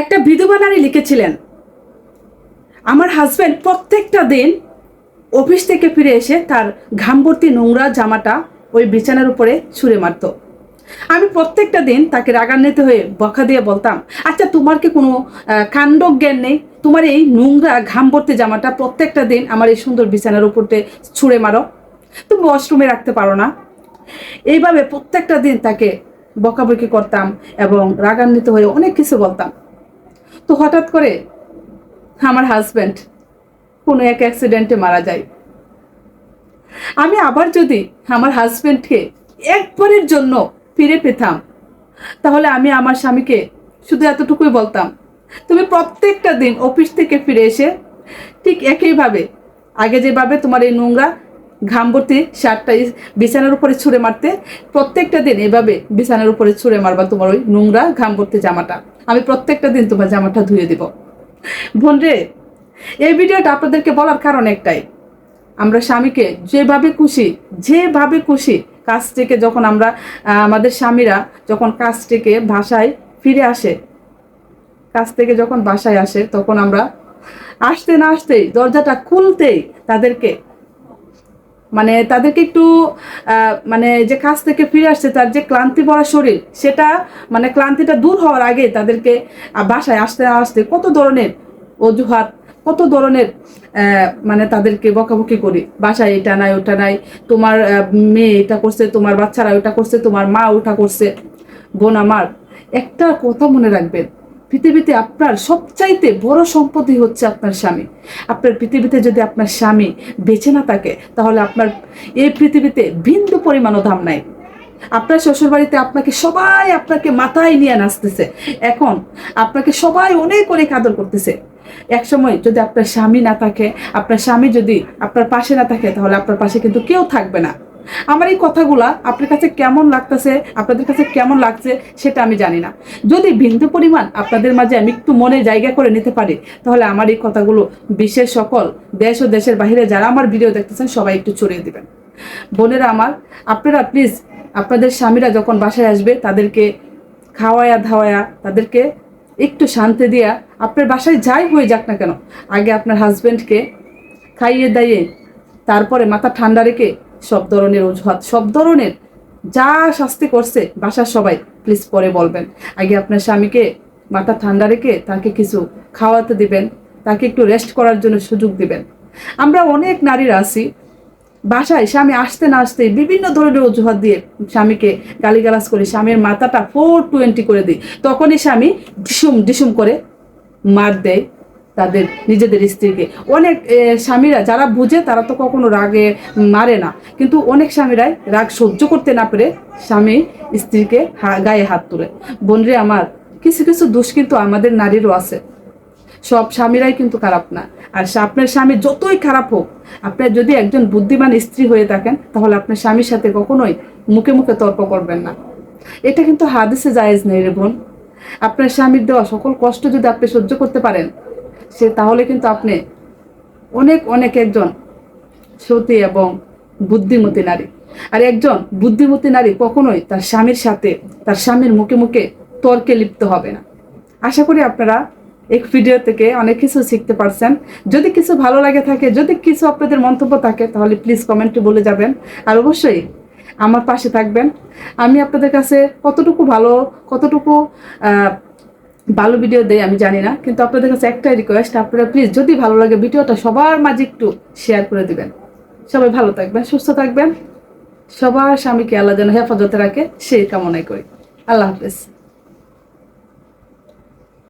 একটা বিধবা নারী লিখেছিলেন। আমার হাজব্যান্ড প্রত্যেকটা দিন অফিস থেকে ফিরে এসে তার ঘামভর্তি নোংরা জামাটা ওই বিছানার উপরে ছুঁড়ে মারতো। আমি প্রত্যেকটা দিন তাকে রাগান্বিত হয়ে বকা দিয়ে বলতাম আচ্ছা তোমার কি কোনো কাণ্ড জ্ঞান নেই? তোমার এই নোংরা ঘামভর্তি জামাটা প্রত্যেকটা দিন আমার এই সুন্দর বিছানার উপরতে ছুঁড়ে মারো। তুমি ওয়াশরুমে রাখতে পারো না। এইভাবে প্রত্যেকটা দিন তাকে বকাবকি করতাম এবং রাগান্বিত হয়ে অনেক কিছু বলতাম। তো হঠাৎ করে আমার হাজব্যান্ড কোনো এক অ্যাক্সিডেন্টে মারা যায়। আমি আবার যদি আমার হাজব্যান্ডকে একবারের জন্য ফিরে পেতাম, তাহলে আমি আমার স্বামীকে শুধু এতটুকুই বলতাম, তুমি প্রত্যেকটা দিন অফিস থেকে ফিরে এসে ঠিক একইভাবে আগে যেভাবে তোমার এই নোংরা ঘামভর্তি শার্টটা বিছানার উপরে ছুঁড়ে মারতে, প্রত্যেকটা দিন এভাবে বিছানার উপরে ছুঁড়ে মারবা তোমার ওই নোংরা ঘামভর্তি জামাটা। আমি প্রত্যেকটা দিন তোমার জামাটা ধুয়ে দিব। বোন রে, এই ভিডিওটা আপনাদেরকে বলার কারণ একটাই। আমরা স্বামীকে যেভাবে খুশি যেভাবে খুশি কাজ থেকে যখন আমরা আমাদের স্বামীরা যখন কাজ থেকে বাসায় ফিরে আসে, কাজ থেকে যখন বাসায় আসে তখন আমরা আসতে না আসতেই দরজাটা খুলতেই তাদেরকে মানে তাদেরকে একটু মানে যে কাজ থেকে ফিরে আসছে, তার যে ক্লান্তি ভরা শরীর, সেটা মানে ক্লান্তিটা দূর হওয়ার আগে তাদেরকে বাসায় আসতে আসতে কত ধরনের অজুহাত, কত ধরনের মানে তাদেরকে বকাবকি করি। বাসায় এটা নাই, ওটা নাই, তোমার মেয়ে এটা করছে, তোমার বাচ্চারা ওটা করছে, তোমার মা ওটা করছে। বোন আমার, একটা কথা মনে রাখবেন পৃথিবীতে আপনার সবচাইতে বড় সম্পত্তি হচ্ছে আপনার স্বামী। আপনার পৃথিবীতে যদি আপনার স্বামী বেঁচে না থাকে, তাহলে আপনার এই পৃথিবীতে বিন্দু পরিমাণও দাম নাই। আপনার শ্বশুরবাড়িতে আপনাকে সবাই আপনাকে মাথায় নিয়ে নাচতেছে। এখন আপনাকে সবাই অনেক অনেক আদর করতেছে। এক সময় যদি আপনার স্বামী না থাকে, আপনার স্বামী যদি আপনার পাশে না থাকে, তাহলে আপনার পাশে কিন্তু কেউ থাকবে না। আমার এই কথাগুলা আপনার কাছে কেমন লাগতেছে, আপনাদের কাছে কেমন লাগছে সেটা আমি জানি না। যদি বিন্দু পরিমাণ আপনাদের মাঝে আমি একটু মনে জায়গা করে নিতে পারি, তাহলে আমার এই কথাগুলো বিশ্বের সকল দেশ ও দেশের বাইরে যারা আমার ভিডিও দেখতেছেন, সবাই একটু ছড়িয়ে দিবেন। বোনেরা আমার, আপনারা প্লিজ আপনাদের স্বামীরা যখন বাসায় আসবে, তাদেরকে খাওয়ায়া ধাওয়ায়া, তাদেরকে একটু শান্তি দিয়া, আপনার বাসায় যাই হয়ে যাক না কেন, আগে আপনার হাজবেন্ডকে খাইয়ে দাইয়ে, তারপরে মাথা ঠান্ডা রেখে সব ধরনের অজুহাত, সব ধরনের যা শাস্তি করছে বাসার সবাই প্লিজ পরে বলবেন। আগে আপনার স্বামীকে মাথা ঠান্ডা রেখে তাকে কিছু খাওয়াতে দিবেন, তাকে একটু রেস্ট করার জন্য সুযোগ দিবেন। আমরা অনেক নারীরা আছি, বাসায় স্বামী আসতে না আসতে বিভিন্ন ধরনের অজুহাত দিয়ে স্বামীকে গালিগালাজ করে, স্বামীর মাথাটা ফোর টোয়েন্টি করে দিই। তখনই স্বামী ডিসুম ডিসুম করে মার দেয়। তাদের নিজেদের স্ত্রীকে। অনেক স্বামীরা যারা বুঝে তারা তো কখনো রাগে মারে না। কিন্তু অনেক স্বামীরাই রাগ সহ্য করতে না পেরে স্বামী স্ত্রীকে গায়ে হাত তুলে। বোনরে আমার, কিছু কিছু দোষ কিন্তু আমাদের নারীরও আছে। সব স্বামীরাই কিন্তু খারাপ না। আর আপনার স্বামী যতই খারাপ হোক আপনার যদি একজন বুদ্ধিমান স্ত্রী হয়ে থাকেন, তাহলে আপনার স্বামীর সাথে কখনোই মুখে মুখে তর্ক করবেন না। এটা কিন্তু হাদিসে জায়েজ নেই রে বোন। আপনার স্বামীর দেওয়া সকল কষ্ট যদি আপনি সহ্য করতে পারেন সে তাহলে কিন্তু আপনি অনেক অনেক একজন সতী এবং বুদ্ধিমতী নারী। আর একজন বুদ্ধিমতী নারী কখনোই তার স্বামীর সাথে, তার স্বামীর মুখে মুখে তর্কে লিপ্ত হবে না। আশা করি আপনারা এই ভিডিও থেকে অনেক কিছু শিখতে পারছেন। যদি কিছু ভালো লাগে থাকে, যদি কিছু আপনাদের মন্তব্য থাকে, তাহলে প্লিজ কমেন্টে বলে যাবেন। আর অবশ্যই আমার পাশে থাকবেন। আমি আপনাদের কাছে কতটুকু ভালো, কতটুকু ভালো ভিডিও দেয়, আমি জানি না, কিন্তু আপনাদের কাছে একটাই রিকোয়েস্ট আপনারা প্লিজ যদি ভালো লাগে ভিডিওটা সবার মাঝে একটু শেয়ার করে দিবেন। সবাই ভালো থাকবেন, সুস্থ থাকবেন। সবার স্বামীকে আল্লাহ যেন হেফাজতে রাখে, সেই কামনাই করি। আল্লাহ হাফেজ।